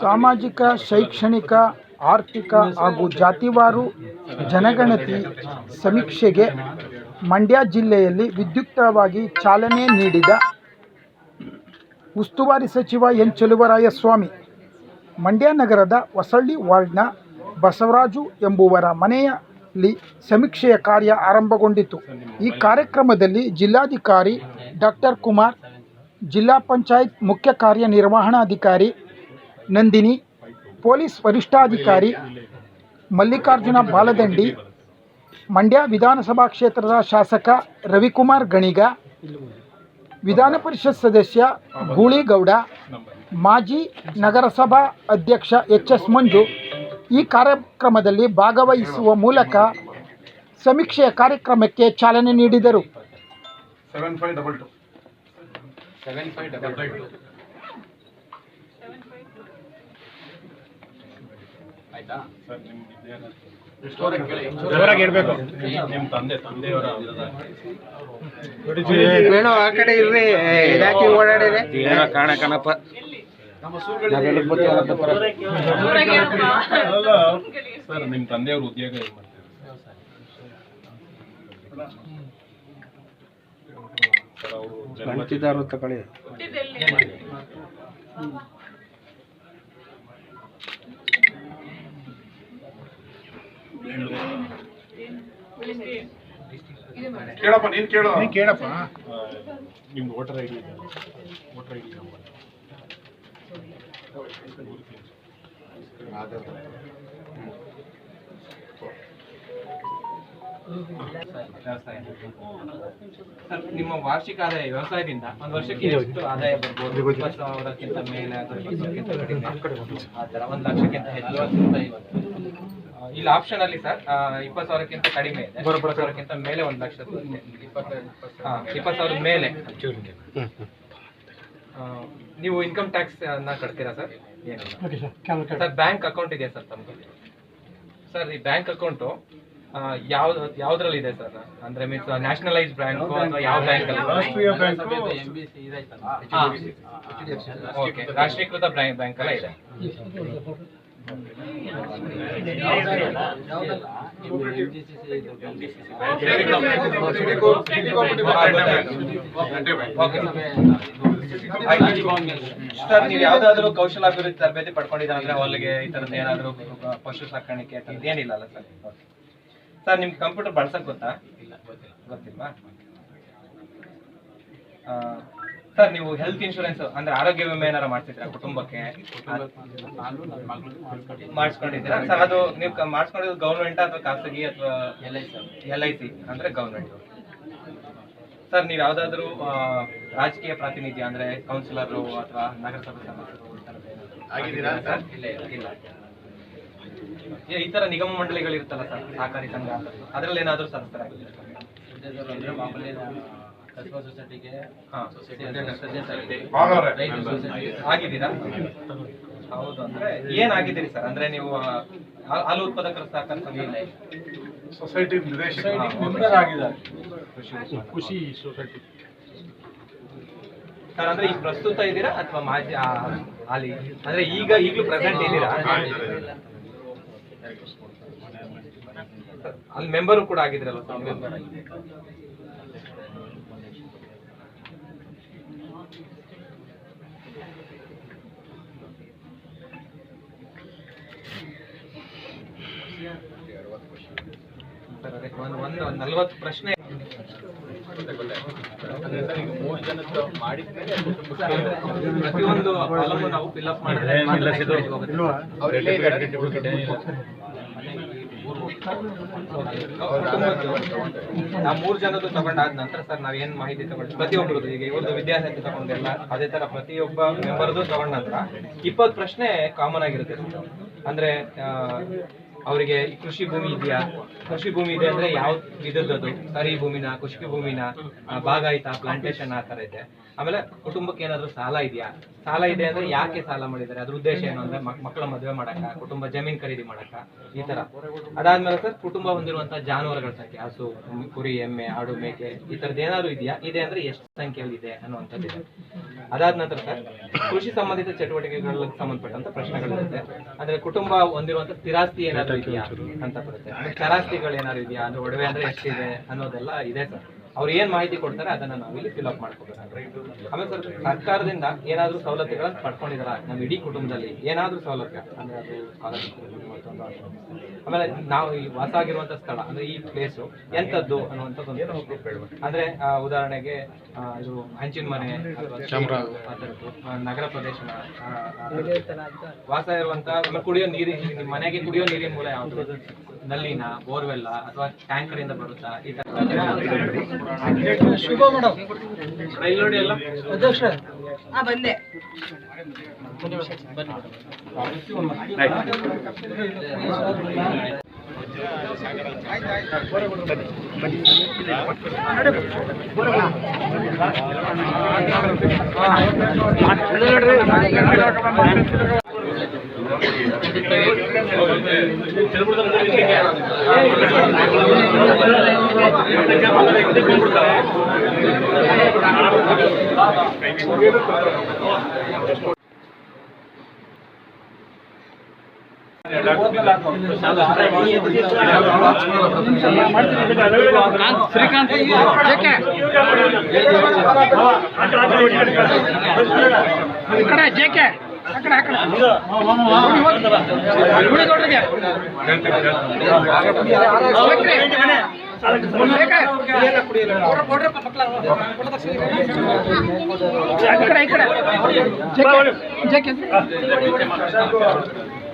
ಸಾಮಾಜಿಕ, ಶೈಕ್ಷಣಿಕ, ಆರ್ಥಿಕ ಹಾಗೂ ಜಾತಿವಾರು ಜನಗಣತಿ ಸಮೀಕ್ಷೆಗೆ ಮಂಡ್ಯ ಜಿಲ್ಲೆಯಲ್ಲಿ ವಿದ್ಯುಕ್ತವಾಗಿ ಚಾಲನೆ ನೀಡಿದ ಉಸ್ತುವಾರಿ ಸಚಿವ ಎನ್. ಚೆಲುವರಾಯಸ್ವಾಮಿ, ಮಂಡ್ಯ ನಗರದ ಹೊಸಳ್ಳಿ ವಾರ್ಡ್ನ ಬಸವರಾಜು ಎಂಬುವರ ಮನೆಯಲ್ಲಿ ಸಮೀಕ್ಷೆಯ ಕಾರ್ಯ ಆರಂಭಗೊಂಡಿತು. ಈ ಕಾರ್ಯಕ್ರಮದಲ್ಲಿ ಜಿಲ್ಲಾಧಿಕಾರಿ ಡಾಕ್ಟರ್ ಕುಮಾರ್, ಜಿಲ್ಲಾ ಪಂಚಾಯತ್ ಮುಖ್ಯ ಕಾರ್ಯನಿರ್ವಹಣಾಧಿಕಾರಿ ನಂದಿನಿ ಪೊಲೀಸ್ ವರಿಷ್ಠಾಧಿಕಾರಿ ಮಲ್ಲಿಕಾರ್ಜುನ ಬಾಲದಂಡಿ ಮಂಡ್ಯ ವಿಧಾನಸಭಾ ಕ್ಷೇತ್ರದ ಶಾಸಕ ರವಿಕುಮಾರ್ ಗಣಿಗ ವಿಧಾನ ಪರಿಷತ್ ಸದಸ್ಯ ಗೂಳಿಗೌಡ ಮಾಜಿ ನಗರಸಭಾ ಅಧ್ಯಕ್ಷ ಎಚ್ ಎಸ್ ಮಂಜು ಈ ಕಾರ್ಯಕ್ರಮದಲ್ಲಿ ಭಾಗವಹಿಸುವ ಮೂಲಕ ಸಮೀಕ್ಷೆಯ ಕಾರ್ಯಕ್ರಮಕ್ಕೆ ಚಾಲನೆ ನೀಡಿದರು. ಆಯ್ತಾ? ಸರ್ ನಿಮ್ಗೆ ಇದೇನ ಜೋರಾಗಿ ಇರಬೇಕು. ನಿಮ್ಮ ತಂದೆ ತಂದೆಯವರ ಬೇಡ ಆ ಕಡೆ ಇರ್ರಿ. ಇದಾಕಿ ಓಡಾಡಿರಿ. ಏನೋ ಕಾಣ ಕಣಪ್ಪ. ಅಲ್ಲ ಸರ್ ನಿಮ್ಮ ತಂದೆಯವ್ರ ಉದ್ಯೋಗ ಏನ್ ಮಾಡ್ತಾರೆ ಸರ್ ಅವರು ತಗೊಳ್ಳಿ. ಕೇಳಪ್ಪ ನೀನ್ ಕೇಳು. ಕೇಳಪ್ಪ. ನಿಮ್ದು ವೋಟರ್ ಐ ಡಿ ಇದೆ. Voter I D number sir, ನಿಮ್ಮ ವಾರ್ಷಿಕ ಆದಾಯ ವ್ಯವಸಾಯದಿಂದ ಒಂದು ವರ್ಷಕ್ಕೆ ಎಷ್ಟು ಆದಾಯ ಬರ್ಬೋದು? ಇಪ್ಪತ್ತು ಸಾವಿರಕ್ಕಿಂತ ಮೇಲೆ ಅಥವಾ ಇಪ್ಪತ್ತು ಸಾವಿರಕ್ಕಿಂತ ಕಡಿಮೆ? ಆ ಥರ ಒಂದು ಲಕ್ಷಕ್ಕಿಂತ ಹೆಚ್ಚು ಆ, ಇಲ್ಲಿ ಆಪ್ಷನ್ ಅಲ್ಲಿ ಸರ್ ಇಪ್ಪತ್ತು ಸಾವಿರಕ್ಕಿಂತ ಕಡಿಮೆ ಇದೆ. ಇಪ್ಪತ್ತು ಸಾವಿರಕ್ಕಿಂತ ಮೇಲೆ ಒಂದು ಲಕ್ಷ ಇಪ್ಪತ್ತು ಸಾವಿರದ ಮೇಲೆ. ನೀವು ಇನ್ಕಮ್ ಟ್ಯಾಕ್ಸ್ ಅನ್ನ ಕಟ್ತೀರಾ ಸರ್ ಸರ್ ಬ್ಯಾಂಕ್ ಅಕೌಂಟ್ ಇದೆಯಾ ಸರ್ ತಮ್ಮದು ಸರ್ ಈ ಬ್ಯಾಂಕ್ ಅಕೌಂಟು ಯಾವ್ದು ಯಾವ್ದ್ರಲ್ಲಿ ಇದೆ ಸರ್ ಅಂದ್ರೆ ಮೀನ್ಸ್ ನ್ಯಾಷನಲೈಸ್ ಬ್ಯಾಂಕ್ ಅಥವಾ ಯಾವ ಬ್ಯಾಂಕ್ ರಾಷ್ಟ್ರೀಯ ಬ್ಯಾಂಕ್ ಓಕೆ ರಾಷ್ಟ್ರೀಕೃತ ಬ್ಯಾಂಕ್ ಎಲ್ಲ ಇದೆ? ಯಾವ್ದಾದ್ರು ಸರ್ ನೀವು ಯಾವ್ದಾದ್ರು ಕೌಶಲಾಭಿವೃದ್ಧಿ ತರಬೇತಿ ಪಡ್ಕೊಂಡಿದ್ದಾರೆ ಅಂದ್ರೆ ಹೊಲಿಗೆ ಈ ತರದ್ದು ಏನಾದ್ರು ಪಶು ಸಾಕಾಣಿಕೆ ಏನಿಲ್ಲ ಅಲ್ಲ ಸರ್ ಸರ್ ನಿಮ್ಗೆ ಕಂಪ್ಯೂಟರ್ ಬಳಸಕ್ ಗೊತ್ತಾ? ಗೊತ್ತಿಲ್ವಾ? ಸರ್ ನೀವು ಹೆಲ್ತ್ ಇನ್ಶೂರೆನ್ಸ್ ಅಂದ್ರೆ ಆರೋಗ್ಯ ವಿಮೆ ಏನಾರ ಮಾಡ್ತಿದ್ದೀರಾ ಕುಟುಂಬಕ್ಕೆ? ಮಾಡಿಸ್ಕೊಂಡಿದ್ದೀರಾ? ಸರ್ ಅದು ನೀವು ಮಾಡಿಸ್ಕೊಂಡಿದ್ದು ಗೌರ್ಮೆಂಟ್ ಅಥವಾ ಖಾಸಗಿ ಅಥವಾ L I C L I C ಅಂದ್ರೆ ಗೌರ್ಮೆಂಟ್ ಸರ್ ನೀವು ಯಾವ್ದಾದ್ರು ರಾಜಕೀಯ ಪ್ರಾತಿನಿಧ್ಯ ಅಂದ್ರೆ ಕೌನ್ಸಿಲರ್ ಅಥವಾ ನಗರಸಭೆ ಸದಸ್ಯರು ಇಲ್ಲ. ಈ- ಈ ತರ ನಿಗಮ ಮಂಡಳಿಗಳು ಇರುತ್ತಲ್ಲ ಸರ್ ಸಹಕಾರಿ ಸಂಘ? ಅದ್ರಲ್ಲಿ ಏನಾದರೂ ಸರ್. ಭಾಗವರೆ. ಆಗಿದ್ದೀರಾ? ಹೌದು ಅಂದ್ರೆ ಏನಾಗಿದ್ದೀರಿ ಸರ್? ಅಂದ್ರೆ ನೀವು ಹಾಲು ಉತ್ಪಾದಕರ ಸಹಕಾರ ಸಂಘ ಇಲ್ಲ ಸೊಸೈಟಿ ಖುಷಿ ಸೊಸೈಟಿ. ಸರ್ ಅಂದ್ರೆ ಈಗ ಪ್ರಸ್ತುತ ಇದ್ದೀರಾ ಅಥವಾ ಮಾಜಿ ಹಾಲಿ? ಅಂದ್ರೆ ಈಗ ಈಗಲೂ ಪ್ರೆಸೆಂಟ್ ಇದ್ದೀರಾ? ಅಲ್ಲಿ ಮೆಂಬರು ಕೂಡ ಆಗಿದ್ರಲ್ಲ ಒಂದು ನಲ್ವತ್ತು ಪ್ರಶ್ನೆ ಪ್ರತಿಯೊಂದು ನಾವು ಮಾಡಿದ್ರೆ ನಾವು ಮೂರು ಜನದ್ದು ತಗೊಂಡಾದ ನಂತರ ಸರ್ ನಾವ್ ಏನ್ ಮಾಹಿತಿ ತಗೊಂಡು ಪ್ರತಿಯೊಬ್ಬರದ್ದು ಈಗ ಇವ್ರದ್ದು ವಿದ್ಯಾರ್ಥಿ ತಗೊಂಡೆಲ್ಲ ಅದೇ ತರ ಪ್ರತಿಯೊಬ್ಬ ಮೆಂಬರ್ದು ತಗೊಂಡ ನಂತರ ಇಪ್ಪತ್ತು ಪ್ರಶ್ನೆ ಕಾಮನ್ ಆಗಿರುತ್ತೆ. ಅಂದ್ರೆ ಅವರಿಗೆ ಕೃಷಿ ಭೂಮಿ ಇದೆಯಾ? ಕೃಷಿ ಭೂಮಿ ಇದೆ ಅಂದ್ರೆ ಯಾವ ವಿಧದ್ದು ಸರಿ ಭೂಮಿನ ಕೃಷಿ ಭೂಮಿನ ಭಾಗ ಆಯ್ತಾ? ಪ್ಲಾಂಟೇಶನ್ ಆ ತರ ಇದೆ. ಆಮೇಲೆ ಕುಟುಂಬಕ್ಕೆ ಏನಾದ್ರು ಸಾಲ ಇದೆಯಾ? ಸಾಲ ಇದೆ ಅಂದ್ರೆ ಯಾಕೆ ಸಾಲ ಮಾಡಿದ್ದಾರೆ? ಅದ್ರ ಉದ್ದೇಶ ಏನು ಅಂದ್ರೆ ಮಕ್- ಮಕ್ಕಳ ಮದುವೆ ಮಾಡಕ, ಕುಟುಂಬ ಜಮೀನ್ ಖರೀದಿ ಮಾಡಕ, ಈ ತರ ಅದಾದ್ಮೇಲೆ ಸರ್, ಕುಟುಂಬ ಹೊಂದಿರುವಂತಹ ಜಾನುವಾರುಗಳ ಸಂಖ್ಯೆ, ಹಸು, ಕುರಿ, ಎಮ್ಮೆ, ಆಡು, ಮೇಕೆ, ಈ ತರದ್ದು ಏನಾದ್ರು ಇದೆಯಾ? ಇದೆ ಅಂದ್ರೆ ಎಷ್ಟು ಸಂಖ್ಯೆಯಲ್ಲಿ ಇದೆ ಅನ್ನುವಂಥದ್ದು ಅದಾದ ನಂತರ ಸರ್, ಕೃಷಿ ಸಂಬಂಧಿತ ಚಟುವಟಿಕೆಗಳಿಗೆ ಸಂಬಂಧಪಟ್ಟಂತ ಪ್ರಶ್ನೆಗಳಿರುತ್ತೆ. ಅಂದ್ರೆ ಕುಟುಂಬ ಹೊಂದಿರುವಂತ ಸ್ಥಿರಾಸ್ತಿ ಏನಾದ್ರು ಇದೆಯಾ ಅಂತ ಬರುತ್ತೆ. ಚರಾಸ್ತಿಗಳು ಏನಾದ್ರು ಇದೆಯಾ? ಅಂದ್ರೆ ಒಡವೆ ಅಂದ್ರೆ ಎಷ್ಟಿದೆ ಅನ್ನೋದೆಲ್ಲ ಇದೆ ಸರ್. ಅವ್ರು ಏನ್ ಮಾಹಿತಿ ಕೊಡ್ತಾರೆ ಅದನ್ನ ನಾವು ಇಲ್ಲಿ ಫಿಲ್ ಅಪ್ ಮಾಡ್ಕೋಬೇಕಾದ್ರೆ ಆಮೇಲೆ ಸರ್, ಸರ್ಕಾರದಿಂದ ಏನಾದ್ರೂ ಸವಲತ್ತುಗಳನ್ನ ಪಡ್ಕೊಂಡಿದಾರ? ನಮ್ಮ ಇಡೀ ಕುಟುಂಬದಲ್ಲಿ ಏನಾದ್ರೂ ಸೌಲಭ್ಯ ಅಂದ್ರೆ ಅದು ಮತ್ತೊಂದು. ಆಮೇಲೆ ನಾವು ಈ ವಾಸ ಆಗಿರುವಂತ ಸ್ಥಳ ಅಂದ್ರೆ ಈ ಪ್ಲೇಸು ಎಂತದ್ದು ಅನ್ನುವಂಥದ್ದು. ಅಂದ್ರೆ ಆ, ಉದಾಹರಣೆಗೆ ಇದು ಹಂಚಿನ ಮನೆ ನಗರ ಥರದ್ದು. ವಾಸ ಇರುವಂತ ಆಮೇಲೆ ಕುಡಿಯೋ ನೀರಿನ ನಿಮ್ಮ ಮನೆಗೆ ಕುಡಿಯೋ ನೀರಿನ ಮೂಲ ಯಾವುದು? ನಲ್ಲಿನ ಬೋರ್ವೆಲ್ಲ ಅಥವಾ ಟ್ಯಾಂಕರ್ ಇಂದ ಬರುತ್ತಾ? ಈ ತರ ಶುಭ ಮೇಡಮ್ ಇಲ್ಲಿ ನೋಡಿ ಎಲ್ಲ ಅಧ್ಯಕ್ಷ ಹಾ கொடுத்தாங்க ಶ್ರೀಕಾಂತ್ ಜೆ ಜೆ ಕೆ. ಗುಡಿಗೌಡರಿಗೆ ಈ ಕಡೆ ಕಡೆ ಜೆ ಕೆ.